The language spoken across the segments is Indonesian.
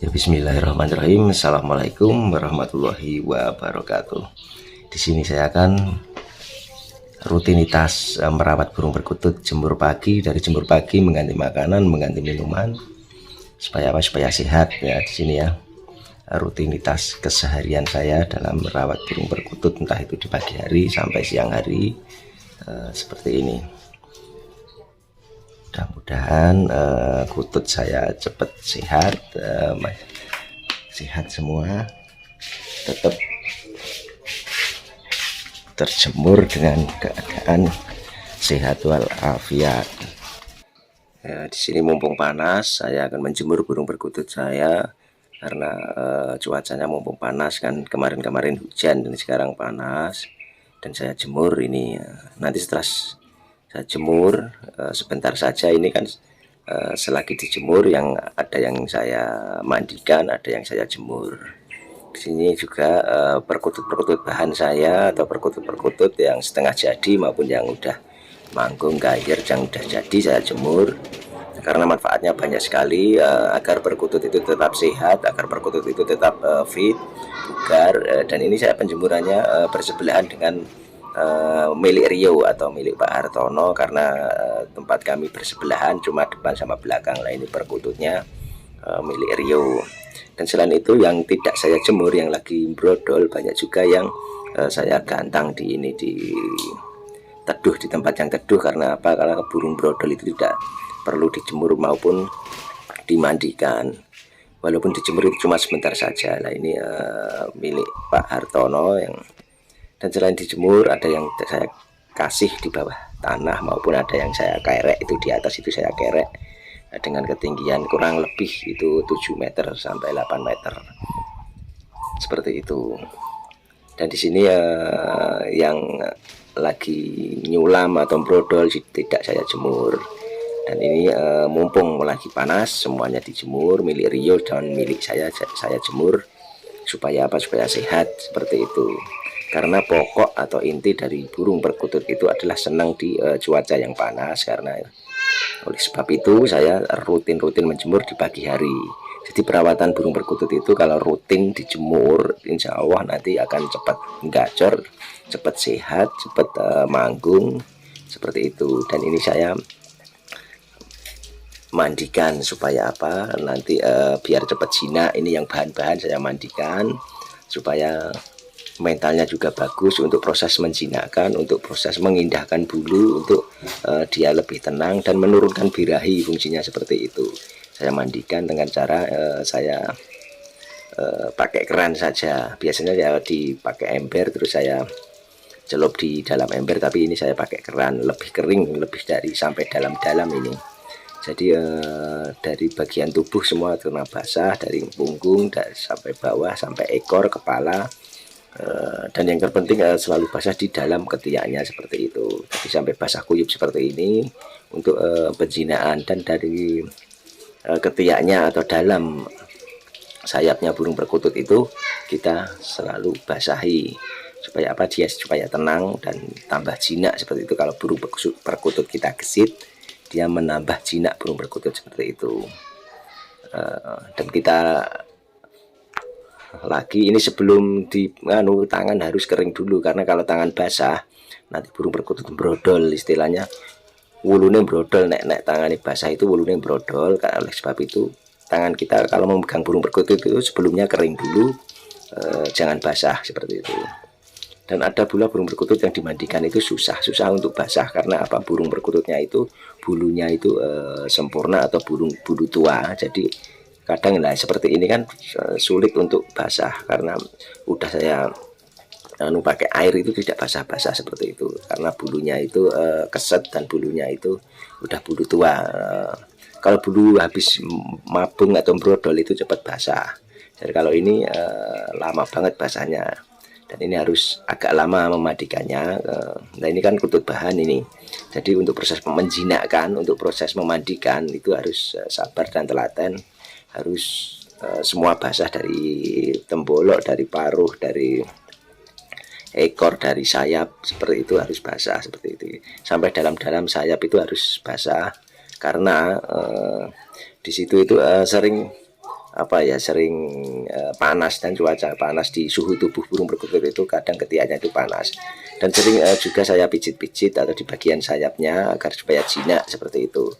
Ya Bismillahirrahmanirrahim. Assalamualaikum warahmatullahi wabarakatuh. Di sini saya akan rutinitas eh, merawat burung perkutut jemur pagi dari jemur pagi mengganti makanan, mengganti minuman supaya apa? Supaya sehat ya di sini ya. Rutinitas keseharian saya dalam merawat burung perkutut entah itu di pagi hari sampai siang hari eh, seperti ini mudah-mudahan uh, kutut saya cepat sehat uh, sehat semua. Tetap terjemur dengan keadaan sehat walafiat. Ya, di sini mumpung panas saya akan menjemur burung perkutut saya. Karena uh, cuacanya mumpung panas kan kemarin-kemarin hujan dan sekarang panas. Dan saya jemur ini nanti setelah saya jemur uh, sebentar saja. Ini kan uh, selagi dijemur yang ada yang saya mandikan ada yang saya jemur. Di sini juga uh, perkutut-perkutut bahan saya atau perkutut-perkutut yang setengah jadi maupun yang udah manggung gair yang udah jadi saya jemur. Karena manfaatnya banyak sekali agar perkutut itu tetap sehat agar perkutut itu tetap fit bugar dan ini saya penjemurannya uh, bersebelahan dengan uh, milik Rio atau milik Pak Hartono karena uh, tempat kami bersebelahan cuma depan sama belakang lah ini perkututnya uh, milik Rio. Dan selain itu yang tidak saya jemur yang lagi brodol banyak juga yang saya gantang di ini di teduh di tempat yang teduh. Karena apa? Karena burung brodol itu tidak perlu dijemur maupun dimandikan. Walaupun dijemur itu cuma sebentar saja. Lah ini uh, milik Pak Hartono yang dan selain dijemur ada yang saya kasih di bawah tanah maupun ada yang saya kerek itu di atas itu saya kerek. Dengan ketinggian kurang lebih itu 7 meter sampai 8 meter. Seperti itu. Dan di sini ya yang lagi nyulam atau brodol tidak saya jemur. Dan ini uh, mumpung lagi panas semuanya dijemur milik Rio dan milik saya saya jemur. Supaya apa? Supaya sehat seperti itu karena pokok atau inti dari burung perkutut itu adalah senang di uh, cuaca yang panas. Karena oleh sebab itu saya rutin-rutin menjemur di pagi hari. Jadi perawatan burung perkutut itu kalau rutin dijemur insya Allah nanti akan cepat gacor cepat sehat cepat uh, manggung. Seperti itu. Dan ini saya mandikan supaya apa? Nanti uh, biar cepat jinak. Ini yang bahan-bahan saya mandikan supaya mentalnya juga bagus untuk proses menjinakkan, untuk proses mengindahkan bulu, untuk uh, dia lebih tenang dan menurunkan birahi fungsinya seperti itu. Saya mandikan dengan cara uh, saya uh, pakai keran saja. Biasanya ya dipakai ember terus saya celup di dalam ember tapi ini saya pakai keran lebih kering lebih dari sampai dalam-dalam ini jadi eh, dari bagian tubuh semua kena basah dari punggung dari sampai bawah sampai ekor kepala dan yang terpenting uh, selalu basah di dalam ketiaknya seperti itu. Jadi sampai basah kuyup seperti ini untuk uh, penjinaan dan dari ketiaknya atau dalam sayapnya burung perkutut itu kita selalu basahi. Supaya apa? Dia supaya tenang dan tambah jinak seperti itu. Kalau burung perkutut kita gesit dia menambah jinak burung perkutut seperti itu. Dan kita lagi. Ini sebelum di anu tangan harus kering dulu karena kalau tangan basah nanti burung perkutut brodol istilahnya. Wulunya brodol nek nek tangan basah itu wulunya brodol oleh sebab itu tangan kita kalau memegang burung perkutut itu sebelumnya kering dulu eh, jangan basah seperti itu. Dan ada pula burung perkutut yang dimandikan itu susah susah untuk basah karena apa? Burung perkututnya itu bulunya itu eh, sempurna atau burung bulu tua. Jadi kadang lah seperti ini kan eh, sulit untuk basah karena udah saya anu pakai air itu tidak basah-basah seperti itu. Karena bulunya itu uh, keset dan bulunya itu udah bulu tua. Uh, kalau bulu habis mabung atau brodol itu cepat basah. Jadi kalau ini uh, lama banget basahnya. Dan ini harus agak lama memandikannya. Nah ini kan kutut bahan ini. Jadi untuk proses menjinakkan untuk proses memandikan itu harus sabar dan telaten harus uh, semua basah dari tembolok, dari paruh, dari ekor, dari sayap seperti itu harus basah seperti itu. Sampai dalam-dalam sayap itu harus basah karena uh, di situ itu uh, sering apa ya sering uh, panas dan cuaca panas di suhu tubuh burung perkutut itu kadang ketiaknya itu panas dan sering uh, juga saya pijit-pijit atau di bagian sayapnya agar supaya jinak seperti itu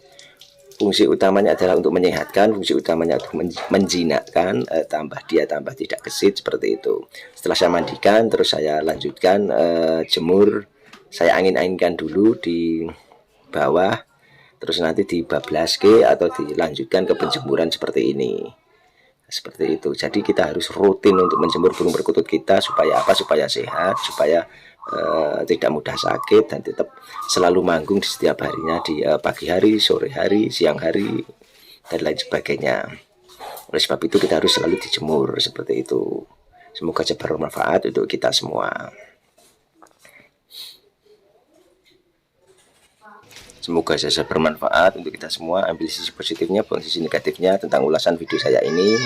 fungsi utamanya adalah untuk menyehatkan fungsi utamanya untuk menjinakkan uh, tambah dia tambah tidak gesit seperti itu. Setelah saya mandikan terus saya lanjutkan uh, jemur saya angin-anginkan dulu di bawah terus nanti dibablaske atau dilanjutkan ke penjemuran seperti ini. Seperti itu. Jadi kita harus rutin untuk menjemur burung perkutut kita supaya apa? Supaya sehat supaya uh, tidak mudah sakit dan tetap selalu manggung di setiap harinya di uh, pagi hari sore hari siang hari dan lain sebagainya oleh sebab itu kita harus selalu dijemur seperti itu semoga bermanfaat untuk kita semua Semoga saya bermanfaat untuk kita semua. Ambil sisi positifnya, buang sisi negatifnya tentang ulasan video saya ini.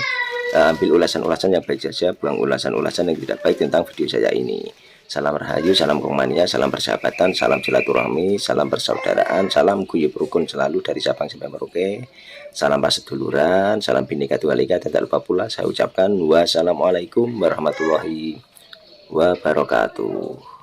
Uh, ambil ulasan-ulasan yang baik saja, buang ulasan-ulasan yang tidak baik tentang video saya ini. Salam rahayu, salam komania, salam persahabatan, salam silaturahmi, salam persaudaraan, salam guyub rukun selalu dari Sabang sampai Merauke. Salam seduluran, salam binika tualika, tidak lupa pula saya ucapkan wassalamualaikum warahmatullahi wabarakatuh.